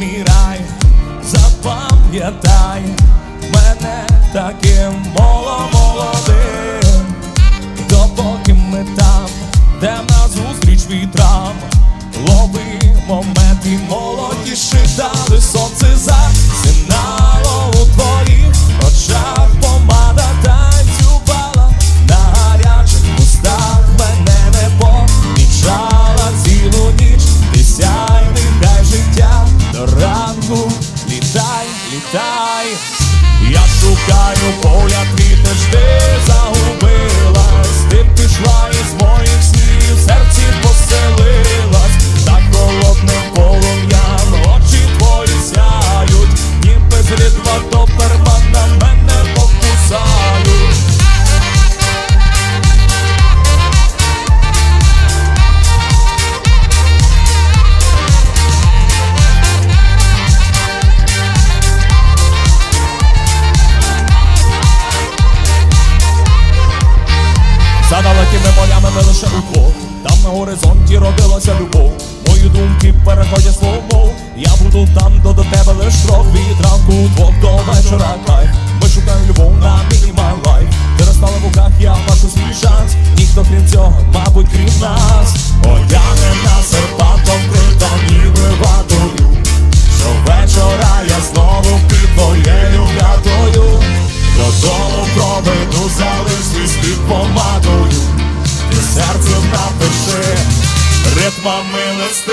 мій запам'ятай мене таким молодим, допоки ми там, де нас зустріч вітрам, ловимо моменти молодіші молоді сонце засинало шукаю За далекими полями ми лише удвох Там на горизонті родилася любов. Мої думки переходять слово Я буду там, до до тебе лиш крок. Від ранку двох до вечора кайф. Ми шукаємо любов на мінімал лайф Ти розстала в руках, я бачу свій шанс. Ніхто крім цього, мабуть, крім нас. Одягнена серпантом крито ніби ватою Щовечора я знову під твоєю хатою Додому проведу, залиш свій слід помадою Ти серцем напиши, ритмами листи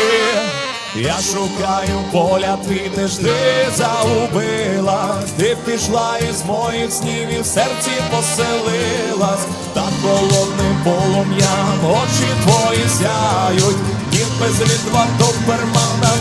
Я шукаю поля ти ж ти загубилась? Ти пішла із моїх снів і в серці поселилась. Так холодним полум'ям очі твої сяють. Ніби з рідва до пермана